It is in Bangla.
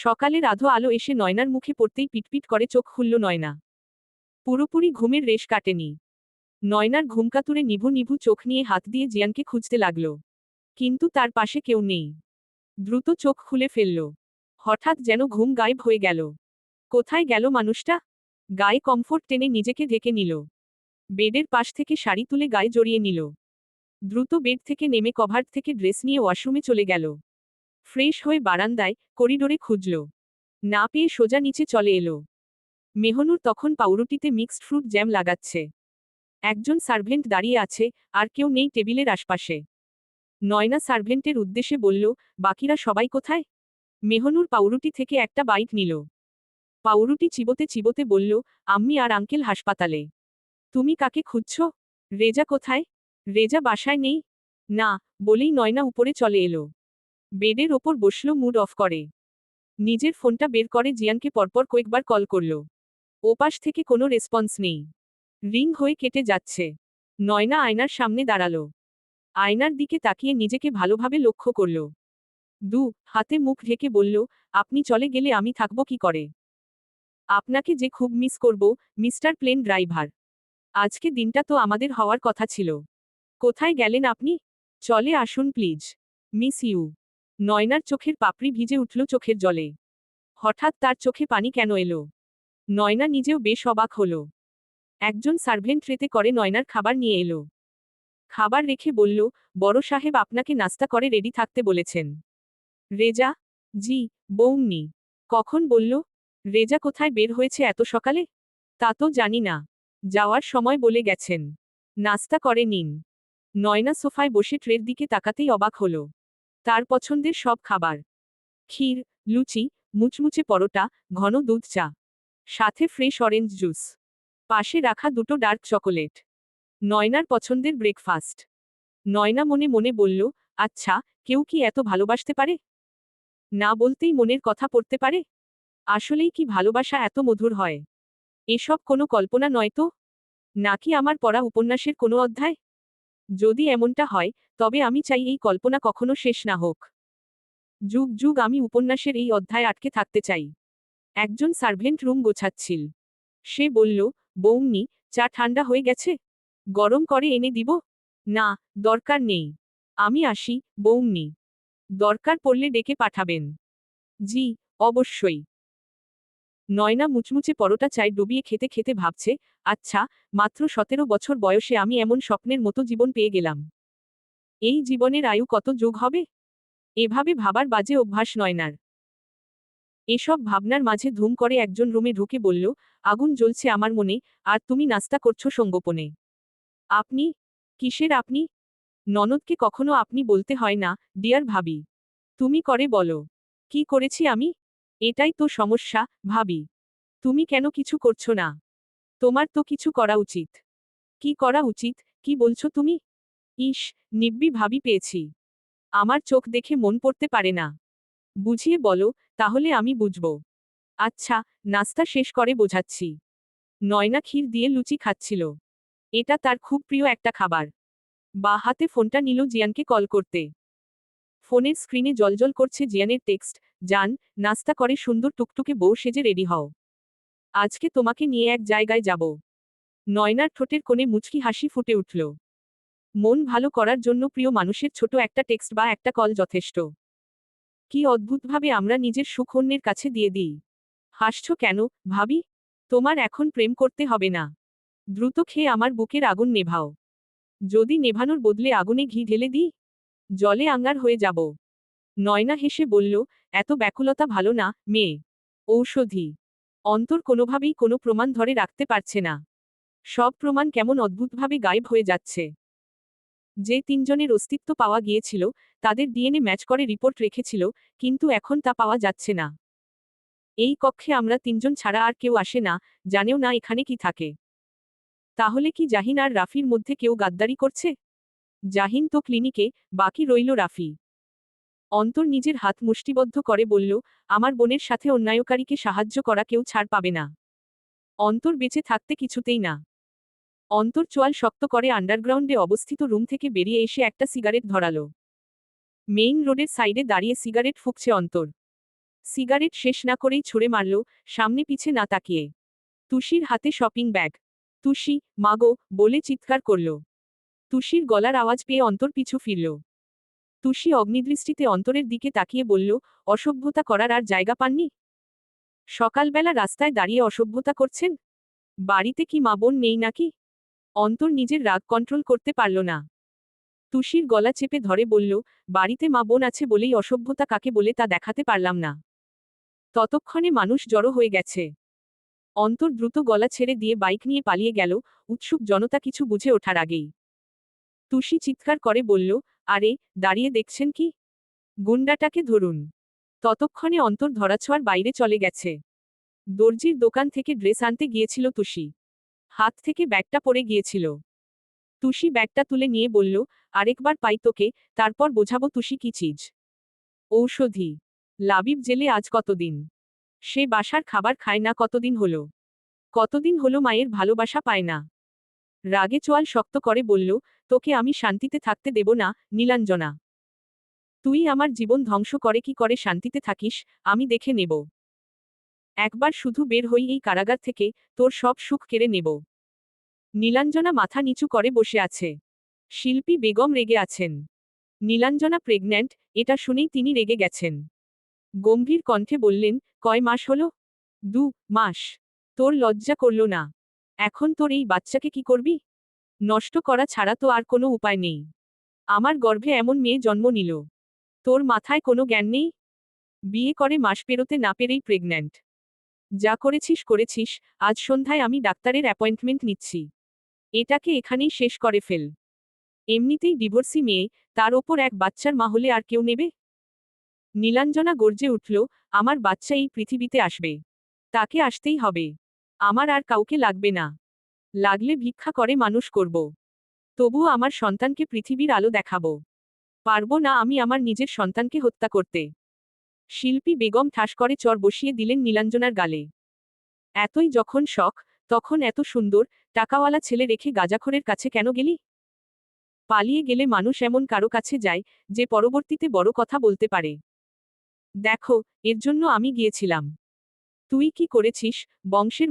সকালের আধো আলো এসে নয়নার মুখে পড়তেই পিটপিট করে চোখ খুলল নয়না। পুরোপুরি ঘুমের রেশ কাটেনি। নয়নার ঘুমকাতুরে নিভু নিভু চোখ নিয়ে হাত দিয়ে জিয়ানকে খুঁজতে লাগল। কিন্তু তার পাশে কেউ নেই। দ্রুত চোখ খুলে ফেলল। হঠাৎ যেন ঘুম গায়েব হয়ে গেল। কোথায় গেল মানুষটা? গায়ে কমফোর্ট টেনে নিজেকে ঢেকে নিল। বেডের পাশ থেকে শাড়ি তুলে গায়ে জড়িয়ে নিল। দ্রুত বেড থেকে নেমে কভার থেকে ড্রেস নিয়ে ওয়াশরুমে চলে গেল। ফ্রেশ হয়ে বারান্দায় করিডোরে খুঁজল। না পেয়ে সোজা নিচে চলে এলো। মেহনুর তখন পাউরুটিতে মিক্সড ফ্রুট জ্যাম লাগাচ্ছে। একজন সার্ভেন্ট দাঁড়িয়ে আছে, আর কেউ নেই টেবিলের আশপাশে। নয়না সার্ভেন্টের উদ্দেশ্যে বলল, বাকিরা সবাই কোথায়? মেহনুর পাউরুটি থেকে একটা বাইট নিল। পাউরুটি চিবোতে চিবোতে বলল, আম্মি আর আঙ্কেল হাসপাতালে। তুমি কাকে খুঁজছ? রেজা কোথায়? রেজা বাসায় নেই? না, বলেই নয়না উপরে চলে এলো। বেডের ওপর বসল মুড অফ করে। নিজের ফোনটা বের করে জিয়ানকে পরপর কয়েকবার কল করল। ওপাশ থেকে কোনো রেসপন্স নেই। রিং হয়ে কেটে যাচ্ছে। নয়না আয়নার সামনে দাঁড়াল। আয়নার দিকে তাকিয়ে নিজেকে ভালোভাবে লক্ষ্য করল। দু, হাতে মুখ ঢেকে বলল, আপনি চলে গেলে আমি থাকব কি করে? আপনাকে যে খুব মিস করব, মিস্টার প্লেন ড্রাইভার। আজকে দিনটা তো আমাদের হওয়ার কথা ছিল। কোথায় গেলেন আপনি? চলে আসুন প্লিজ। Miss you. নয়নার চোখের পাপড়ি ভিজে উঠল চোখের জলে। হঠাৎ তার চোখে পানি কেন এলো? নয়না নিজেও বেশ অবাক হল। একজন সার্ভেন্ট ট্রেতে করে নয়নার খাবার নিয়ে এলো। খাবার রেখে বলল, বড় সাহেব আপনাকে নাস্তা করে রেডি থাকতে বলেছেন। রেজা? জি, বৌমনি। কখন বলল? রেজা কোথায় বের হয়েছে এত সকালে? তা তো জানি না। যাওয়ার সময় বলে গেছেন। নাস্তা করে নিন। নয়না সোফায় বসে ট্রের দিকে তাকাতেই অবাক হল। তার পছন্দের সব খাবার। ক্ষীর, লুচি, মুচমুচে পরোটা, ঘন দুধ চা। সাথে ফ্রেশ অরেঞ্জ জুস। পাশে রাখা দুটো ডার্ক চকোলেট। নয়নার পছন্দের ব্রেকফাস্ট। নয়না মনে মনে বলল আচ্ছা কেউ কি এত ভালোবাসতে পারে? না বলতেই মনের কথা পড়তে পারে? আসলেই কি ভালোবাসা এত মধুর হয়? এসব কোনো কল্পনা নয় তো? নাকি আমার পড়া উপন্যাসের কোনো অধ্যায়? যদি এমনটা হয়, তবে আমি চাই এই কল্পনা কখনো শেষ না হোক। যুগ যুগ আমি উপন্যাসের এই অধ্যায় আটকে থাকতে চাই। একজন সার্ভেন্ট রুম গোছাচ্ছিল। সে বলল বৌমনি চা ঠান্ডা হয়ে গেছে? গরম করে এনে দিব? না, দরকার নেই। আমি আসি বৌমনি দরকার পড়লে ডেকে পাঠাবেন। জি, অবশ্যই। নয়না মুচমুচে পরোটা চায়, ডুবিয়ে খেতে খেতে ভাবছে আচ্ছা মাত্র সতেরো বছর বয়সে আমি এমন স্বপ্নের মতো জীবন পেয়ে গেলাম। এই জীবনের আয়ু কত যোগ হবে? এভাবে ভাবার বাজে অভ্যাস নয়নার। এসব ভাবনার মাঝে ধুম করে একজন রুমে ঢুকে বলল, আগুন জ্বলছে আমার মনে, আর তুমি নাস্তা করছ সঙ্গোপনে। আপনি? কিসের আপনি? ননদকে কখনো আপনি বলতে হয় না, ডিয়ার ভাবি, তুমি করে বলো, কি করেছি আমি? এটাই তো সমস্যা, ভাবি। তুমি কেন কিছু করছ না? তোমার তো কিছু করা উচিত। কি করা উচিত? কি বলছো তুমি? ইস, নিব্বি ভাবি পেয়েছি। আমার চোখ দেখে মন পড়তে পারে না। বুঝিয়ে বলো, তাহলে আমি বুঝব। আচ্ছা নাস্তা শেষ করে বোঝাচ্ছি। নয়না ক্ষীর দিয়ে লুচি খাচ্ছিল। এটা তার খুব প্রিয় একটা খাবার। বা হাতে ফোনটা নিল জিয়ানকে কল করতে। ফোনের স্ক্রিনে জলজল করছে জিয়ানের টেক্সট যান, নাস্তা করে সুন্দর টুকটুকে বউ সেজে রেডি হও। আজকে তোমাকে নিয়ে এক জায়গায় যাব। নয়নার ঠোঁটের কোণে মুচকি হাসি ফুটে উঠল। মন ভালো করার জন্য প্রিয় মানুষের ছোট একটা টেক্সট বা একটা কল যথেষ্ট। কি অদ্ভুতভাবে আমরা নিজের সুখ অন্যের কাছে দিয়ে দিই। হাসছ কেন, ভাবি? তোমার এখন প্রেম করতে হবে না। দ্রুত খেয়ে আমার বুকের আগুন নেভাও। যদি নেভানোর বদলে আগুনে ঘি ঢেলে দিই? জলে আঙ্গার হয়ে যাব। নয়না হেসে বলল এত ব্যাকুলতা ভালো না, মেয়ে। ঔষধি। অন্তর কোনোভাবেই কোনো প্রমাণ ধরে রাখতে পারছে না। সব প্রমাণ কেমন অদ্ভুতভাবে গায়েব হয়ে যাচ্ছে। যে তিনজনের অস্তিত্ব পাওয়া গিয়েছিল, তাদের ডিএনএ ম্যাচ করে রিপোর্ট রেখেছিল, কিন্তু এখন তা পাওয়া যাচ্ছে না। এই কক্ষে আমরা তিনজন ছাড়া আর কেউ আসে না, জানেও না এখানে কি থাকে। তাহলে কি জাহিন আর রাফির মধ্যে কেউ গাদ্দারি করছে? জাহিন তো ক্লিনিকে, বাকি রইল রাফি। অন্তর নিজের হাত মুষ্টিবদ্ধ করে বলল, আমার বোনের সাথে অন্যায়কারীকে সাহায্য করা কেউ ছাড় পাবে না। অন্তর বেঁচে থাকতে কিছুতেই না। অন্তর চোয়াল শক্ত করে আন্ডারগ্রাউন্ডে অবস্থিত রুম থেকে বেরিয়ে এসে একটা সিগারেট ধরালো। মেইন রোডের সাইডে দাঁড়িয়ে সিগারেট ফুঁকছে অন্তর। সিগারেট শেষ না করেই ছুড়ে মারল, সামনে পিছে না তাকিয়ে। তুষির হাতে শপিং ব্যাগ তুষি মাগো বলে চিৎকার করল। তুষির গলার আওয়াজ পেয়ে অন্তর পিছু ফিরল। তুষি অগ্নিদৃষ্টিতে অন্তরের দিকে তাকিয়ে বলল, অসভ্যতা করার আর জায়গা পাননি? সকালবেলা রাস্তায় দাঁড়িয়ে অসভ্যতা করছেন? বাড়িতে কি মা বোন নেই নাকি? অন্তর নিজের রাগ কন্ট্রোল করতে পারল না। তুষির গলা চেপে ধরে বলল, বাড়িতে মা বোন আছে বলেই অসভ্যতা কাকে বলে তা দেখাতে পারলাম না। ততক্ষণে মানুষ জড়ো হয়ে গেছে। অন্তর দ্রুত গলা ছেড়ে দিয়ে বাইক নিয়ে পালিয়ে গেল, উৎসুক জনতা কিছু বুঝে ওঠার আগেই। তুষি চিৎকার করে বলল আরে, দাঁড়িয়ে দেখছেন কি? গুন্ডাটাকে ধরুন। ততক্ষণে অন্তর ধরাছোঁয়ার বাইরে চলে গেছে। দর্জির দোকান থেকে ড্রেস আনতে গিয়েছিল তুষি। হাত থেকে ব্যাগটা পড়ে গিয়েছিল। তুষি ব্যাগটা তুলে নিয়ে বলল, আরেকবার পাই তোকে, তারপর বোঝাবো তুষি কি চিজ। ঔষধি। লাবিব জেলে আজ কতদিন? সে বাসার খাবার খায় না কতদিন হলো? কতদিন হলো মায়ের ভালোবাসা পায় না। রাগে চোয়াল শক্ত করে বলল, তোকে আমি শান্তিতে থাকতে দেব না, নীলাঞ্জনা। তুই আমার জীবন ধ্বংস করে কি করে শান্তিতে থাকিস, আমি দেখে নেব। একবার শুধু বের হই এই কারাগার থেকে, তোর সব সুখ কেড়ে নেব নীলাঞ্জনা মাথা নিচু করে বসে আছে। শিল্পী বেগম রেগে আছেন। নীলাঞ্জনা প্রেগন্যান্ট, এটা শুনেই তিনি রেগে গেছেন। গম্ভীর কণ্ঠে বললেন, কয় মাস হলো? দু মাস। তোর লজ্জা করল না। এখন তোর এই বাচ্চাকে কি করবি? নষ্ট করা ছাড়া তো আর কোনো উপায় নেই। আমার গর্ভে এমন মেয়ে জন্ম নিল। তোর মাথায় কোনো জ্ঞান নেই? বিয়ে করে মাস পেরোতে না পেরেই প্রেগন্যান্ট যা করেছিস করেছিস, আজ সন্ধ্যায় আমি ডাক্তারের অ্যাপয়েন্টমেন্ট নিচ্ছি। এটাকে এখানেই শেষ করে ফেল। এমনিতেই ডিভোর্সি মেয়ে, তার ওপর এক বাচ্চার মা হলে আর কেউ নেবে? নীলাঞ্জনা গর্জে উঠল, আমার বাচ্চা এই পৃথিবীতে আসবে। তাকে আসতেই হবে। আমার আর কাউকে লাগবে না। লাগলে ভিক্ষা করে মানুষ করব। তবুও আমার সন্তানকে পৃথিবীর আলো দেখাবো। পারব না আমি আমার নিজের সন্তানকে হত্যা করতে। শিল্পী বেগম ঠাস করে চর বসিয়ে দিলেন নীলাঞ্জনার গালে। এতই যখন শখ, তখন এত সুন্দর, টাকাওয়ালা ছেলে রেখে গাজাখরের কাছে কেন গেলি? পালিয়ে গেলে মানুষ এমন কারও কাছে যায়, যে পরবর্তীতে বড় কথা বলতে পারে। দেখো, এর জন্য আমি গিয়েছিলাম। তুই কি করেছিস, বংশের